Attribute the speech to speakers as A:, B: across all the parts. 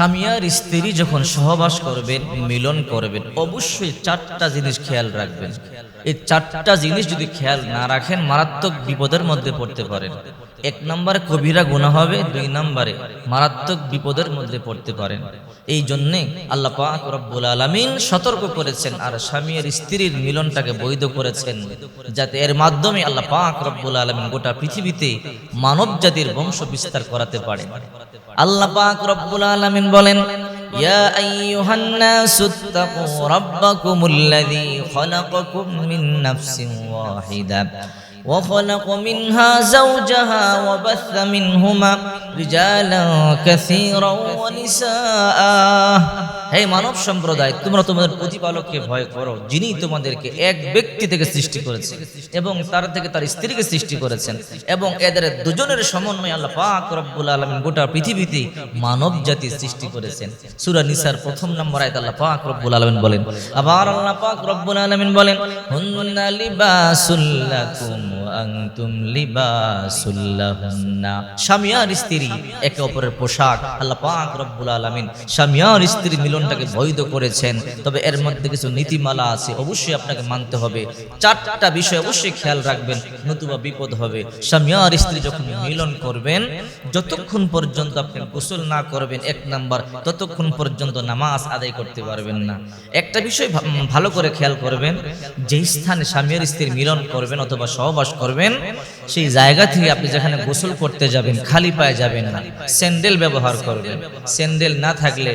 A: স্বামীর স্ত্রী যখন সহবাস করবেন, মিলন করবেন, অবশ্যই চারটা জিনিস খেয়াল রাখবেন। এই চারটা জিনিস যদি খেয়াল না রাখেন, মারাত্মক বিপদের মধ্যে পড়তে পারেন। এক নম্বরে কবিরা গুণা হবে, দুই নম্বরে মারাত্মক বিপদের মধ্যে পড়তে পারেন। এই জন্যে আল্লাহ পাক আলামিন সতর্ক করেছেন আর স্বামী আর স্ত্রীর মিলনটাকে বৈধ করেছেন, যাতে এর মাধ্যমে আল্লাহ পাক রব্বুল আলামিন গোটা পৃথিবীতে মানব জাতির বংশ বিস্তার করাতে পারেন আল্লাহ পাক রব্বুল আলামিন বলেন ওয়াহিদা। وخلق منها زوجها وبث منهما رجالا كثيرا ونساء হে মানব সম্প্রদায় তোমরা তোমাদের প্রতিপালককে ভয় করো যিনি তোমাদেরকে এক ব্যক্তি থেকে সৃষ্টি করেছেন এবং তার থেকে তার স্ত্রীকে সৃষ্টি করেছেন এবং এদের দুজনের সমন্বয়ে আল্লাহ পাক রব্বুল আলামিন গোটা পৃথিবীতে মানব জাতি সৃষ্টি করেছেন সূরা নিসার প্রথম নম্বর আয়াত আল্লাহ পাক রব্বুল আলামিন বলেন আবার আল্লাহ পাক রব্বুল আলামিন বলেন হুন্না লিবাসুল লাকুম ওয়া স্ত্রী, একে অপরের পোশাক স্ত্রীর মিলনটাকে বৈধ করেছেন। তবে এর মধ্যে কিছু নীতিমালা আছে, অবশ্যই আপনাকে মানতে হবে। চারটা অবশ্যই খেয়াল রাখবেন, নতুবা বিপদ হবে। স্বামী স্ত্রী যখন মিলন করবেন, যতক্ষণ পর্যন্ত আপনি গোসল না করবেন, এক নাম্বার, ততক্ষণ পর্যন্ত নামাজ আদায় করতে পারবেন না। একটা বিষয় ভালো করে খেয়াল করবেন যে স্থানে স্বামী স্ত্রীর মিলন করবেন অথবা সহবাস করবেন সেই জায়গা থেকে আপনি যেখানে গোসল করতে যাবেন, খালি পায়ে যাবেন না, স্যান্ডেল ব্যবহার করবেন। স্যান্ডেল না থাকলে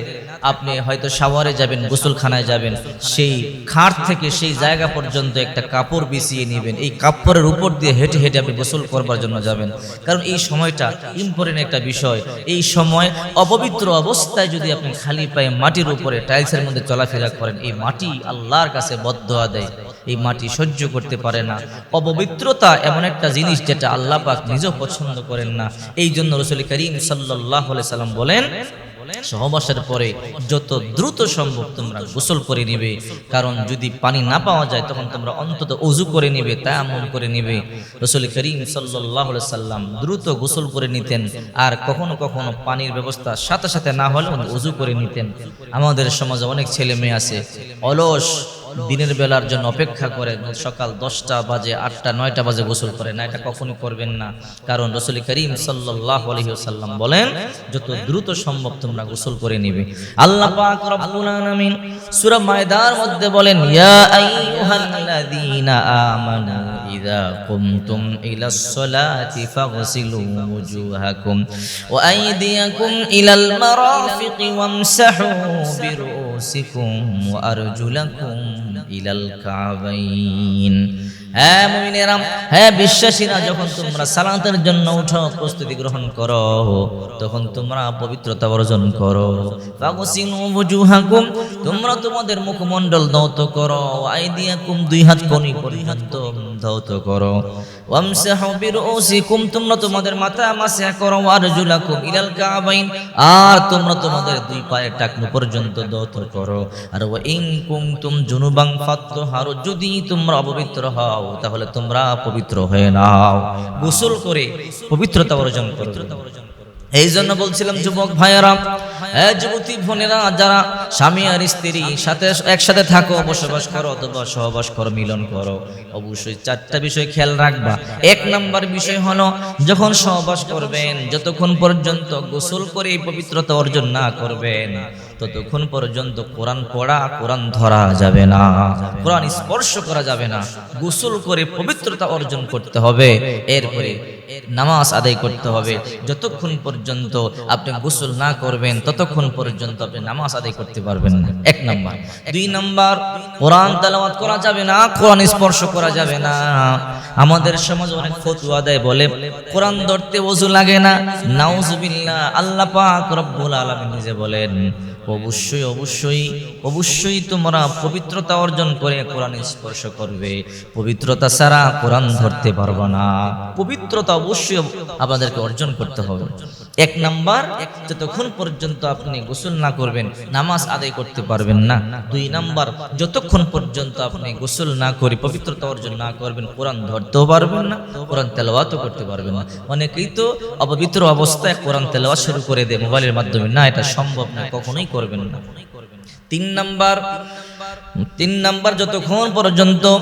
A: আপনি হয়তো শাওয়ারে যাবেন, গোসলখানায় যাবেন, সেই খাট থেকে সেই জায়গা পর্যন্ত একটা কাপড় বিছিয়ে নেবেন। এই কাপড়ের উপর দিয়ে হেঁটে হেঁটে আপনি গোসল করবার জন্য যাবেন। কারণ এই সময়টা ইম্পর্টেন্ট একটা বিষয়। এই সময় অপবিত্র অবস্থায় যদি আপনি খালি পায়ে মাটির উপরে টাইলসের মধ্যে চলাফেরা করেন, এই মাটি আল্লাহর কাছে বদ্ধ দেয়। এই মাটি সহ্য করতে পারে না। অপবিত্রতা এমন একটা জিনিস যেটা আল্লাহ পাক নিজেও পছন্দ করেন না। এই জন্য রসুল করিম সাল্লাহ সাল্লাম বলেন, সহবাসের পরে যত দ্রুত সম্ভব তোমরা গোসল করে নিবে। কারণ যদি পানি না পাওয়া যায়, তখন তোমরা অন্তত অজু করে নিবে তায়ামুম করে নিবে। রসুল করিম সাল্লাহ সাল্লাম দ্রুত গোসল করে নিতেন আর কখনো কখনো পানির ব্যবস্থা সাথে সাথে না হলে উনি অজু করে নিতেন। আমাদের সমাজে অনেক ছেলে মেয়ে আছে, অলস দিনের বেলার জন্য অপেক্ষা করে সকাল দশটা বাজে, আটটা, নয়টা বাজে গোসল করে। না, এটা কখনো করবেন না। কারণ রসুল করিম সাল্লাহ আলহিহাল্লাম বলেন, যত দ্রুত সম্ভব তোমরা গোসল করে নিবে। আল্লাহ পাক মায়দার মধ্যে বলেন, ইয়া ওয়া আরজুলাকুম ইলাল কাবাইন হ্যাঁ মুমিনেরা হ্যাঁ বিশ্বাসীরা, যখন তোমরা সালাতের জন্য উঠো, প্রস্তুতি গ্রহণ করো, তখন তোমরা পবিত্রতা অর্জন করো। তোমরা তোমাদের মুখমণ্ডল ধৌত করো আইদিয়াকুম, দুই হাত কোনি পর্যন্ত ধৌত করো। তোমাদের মাথা মাসে করো ইলাল কাবাইন, আর তোমরা তোমাদের দুই পায়ের টাকনু পর্যন্ত দত করো। আর ওয়া ইন যদি তোমরা অপবিত্র হও, তাহলে তোমরা পবিত্র হয়ে নাও। গোসল করে পবিত্রতা অর্জন করো। এই জন্য বলছিলাম, যুবক ভাইয়েরা যুবতী বোনেরা, যারা স্বামী আর স্ত্রী সাথে একসাথে থাকো, বসবাস করো অথবা সহবাস করো, মিলন করো, অবশ্যই চারটা বিষয় খেয়াল রাখবা। এক নাম্বার বিষয় হলো, যখন সহবাস করবেন, যতক্ষণ পর্যন্ত গোসল করে পবিত্রতা অর্জন না করবেন, ততক্ষণ পর্যন্ত কোরআন পড়া, কোরআন ধরা যাবে না, কোরআন স্পর্শ করা যাবে না। গোসল করে পবিত্রতা অর্জন করতে হবে। এরপরে নামাজ আদায় করতে হবে। যতক্ষণ পর্যন্ত আপনি গোসল না করবেন, ততক্ষণ পর্যন্ত আপনি নামাজ আদায় করতে পারবেন না। এক নাম্বার। দুই নাম্বার, কোরআন তেলাওয়াত করা যাবে না, কোরআন স্পর্শ করা যাবে না। আমাদের সমাজ অনেক ফতুয়া দেয়, বলে কোরআন ধরতে ওযু লাগে না। নাউজুবিল্লাহ, আল্লাহ পাক রব্বুল আলামিন নিজে বলেন, অবশ্যই অবশ্যই অবশ্যই তোমরা পবিত্রতা অর্জন করে কোরআন স্পর্শ করবে। পবিত্রতা ছাড়া কোরআন ধরতে পারবে না। পবিত্রতা অবশ্যই আপনাদেরকে অর্জন করতে হবে। এক নাম্বার, যতক্ষণ পর্যন্ত আপনি গোসল না করবেন, নামাজ আদায় করতে পারবেন না। দুই নাম্বার, যতক্ষণ পর্যন্ত আপনি গোসল না করে পবিত্রতা অর্জন না করবেন, কোরআন ধরতেও পারবেন না, কোরআন তেলাওয়াতও করতে পারবেন না। অনেকেই তো অপবিত্র অবস্থায় কোরআন তেলাওয়াত শুরু করে দেয় মোবাইলের মাধ্যমে। না, এটা সম্ভব না, কখনোই করবেন না। তিন নাম্বার তিন নাম্বার যতক্ষণ পর্যন্ত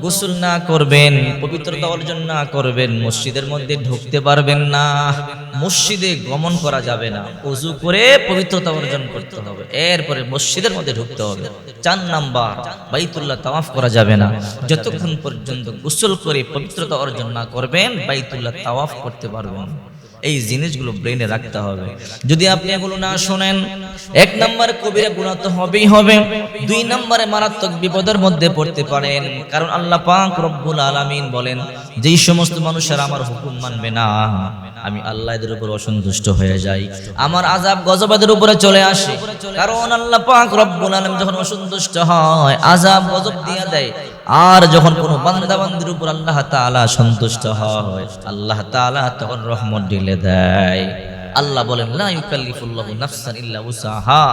A: গোসল না করবেন পবিত্রতা অর্জন না করবেন, মসজিদের মধ্যে ঢুকতে পারবেন না, মসজিদে গমন করা যাবে না। অজু করে পবিত্রতা অর্জন করতে হবে। এরপরে মসজিদের মধ্যে ঢুকতে হবে। চার নাম্বার, বাইতুল্লাহ তাওয়াফ করা যাবে না। যতক্ষণ পর্যন্ত গোসল করে পবিত্রতা অর্জন না করবেন, বাইতুল্লাহ তাওয়াফ করতে পারবেন। এই জিনিসগুলো ব্রেনে রাখতে হবে। যদি আপনি এগুলো না শোনেন, এক নম্বরে কবিরা গুণা তো হবেই হবে। দুই নম্বরে মারাত্মক বিপদের মধ্যে পড়তে পারেন। কারণ আল্লাহ পাক রব্বুল আলামিন বলেন, যেই সমস্ত মানুষের আমার হুকুম মানবে না, আমি আল্লাহ এদের উপর অসন্তুষ্ট হয়ে যাই। আমার আজাব গজবাদের উপরে চলে আসে। কারণ আল্লাহ পাক রব্বুল আলামিন যখন অসন্তুষ্ট হয় আজাব গজব দিয়ে দেয়। আর যখন কোন বান্দাবান্দির উপর আল্লাহ তাআলা সন্তুষ্ট হয়, আল্লাহ তাআলা তখন রহমত ঢেলে দেয়। আল্লাহ বলেন, লা ইউকাল্লিফুল্লাহু নাফসান ইল্লা উসাহা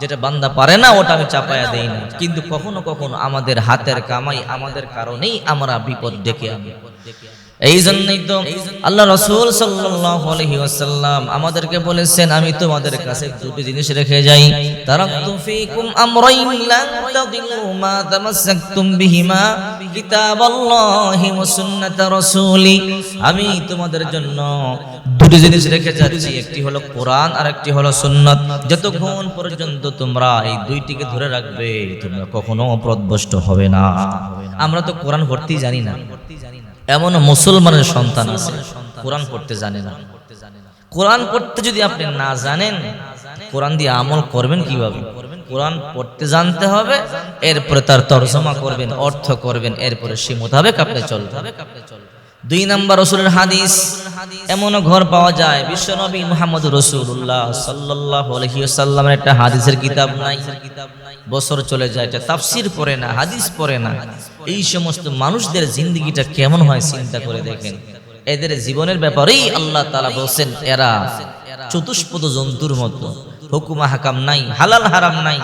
A: যেটা বান্দা পারে না, ওটা আমি চাপায়া দেই না। কিন্তু কখনো কখনো আমাদের হাতের কামাই আমাদের কারণেই আমরা বিপদ ডেকে আনি। এই জন্যই তো আল্লাহ রসুল সাল্লাল্লাহু আলাইহি ওয়াসাল্লাম আমাদেরকে বলেছেন, আমি তোমাদের কাছে দুটি জিনিস রেখে যাই। আমি তোমাদের জন্য দুটি জিনিস রেখে যাচ্ছি। একটি হলো কোরআন আর একটি হলো সুন্নাত। যতক্ষণ পর্যন্ত তোমরা এই দুইটিকে ধরে রাখবে, তোমরা কখনো অপদভ্রষ্ট হবে না। আমরা তো কোরআন ভর্তি জানি না। এমন মুসলমানের সন্তান আছে। কোরআন পড়তে জানে না। কোরআন পড়তে যদি আপনি না জানেন, কোরআন দিয়ে আমল করবেন কীভাবে? কোরআন পড়তে জানতে হবে, এরপরে তার তর্জমা করবেন, অর্থ করবেন, এরপরে সে মোতাবেক আপনি চলতে হবে দুই নম্বর রসুলের হাদিস, এমনও ঘর পাওয়া যায়, বিশ্বনবী মুহাম্মদ রসুল্লাহ সাল্লাহ আলহিউসাল্লামের একটা হাদিসের কিতাব নাই। বছর চলে যায়, এটা তাফসির পড়ে না, হাদিস পড়ে না। এই সমস্ত মানুষদের জিন্দগিটা কেমন হয় চিন্তা করে দেখেন। এদের জীবনের ব্যাপারেই আল্লাহ তালা বলছেন, এরা চতুষ্পদ জন্তুর মতো। হুকুমা হাকাম নাই হালাল হারাম নাই।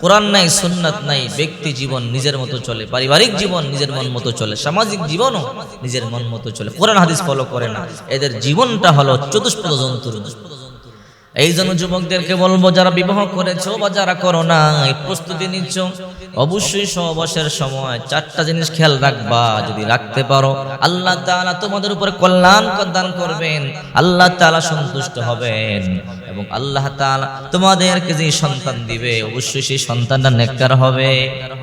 A: কোরআন নাই, সুন্নাত নাই, ব্যক্তি জীবন নিজের মতো চলে, পারিবারিক জীবন নিজের মন মতো চলে, সামাজিক জীবনও নিজের মন মতো চলে কোরআন হাদিস ফলো করে না এদের জীবনটা হলো চতুষ্পদ জন্তুর। এই জন্য যুবকদেরকে বলব, যারা বিবাহ করেছ বা যারা করো না প্রস্তুতি নিচ্ছ। অবশ্যই সহবাসের সময় চারটা জিনিস খেয়াল রাখবা, যদি রাখতে পারো। আল্লাহ তাআলা তোমাদের উপরে কল্যাণ প্রদান করবেন, আল্লাহ তাআলা সন্তুষ্ট হবেন। এবং আল্লাহ তাআলা তোমাদেরকে যে সন্তান দিবে, অবশ্যই সেই সন্তানটা নেককার হবে।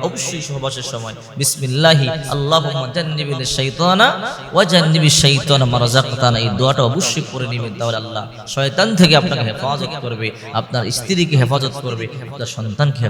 A: অবশ্যই সহবাসের সময়, বিসমিল্লাহি, আল্লাহুম্মা জান্নিবিল শাইতানা ওয়া জান্নিবিশ শাইতানা মা এই দোয়াটা অবশ্যই করে নেবেন তাহলে আল্লাহ। শয়তান থেকে আপনাকে হেফাজত করবে আপনার স্ত্রীকে হেফাজত করবে আপনার সন্তানকে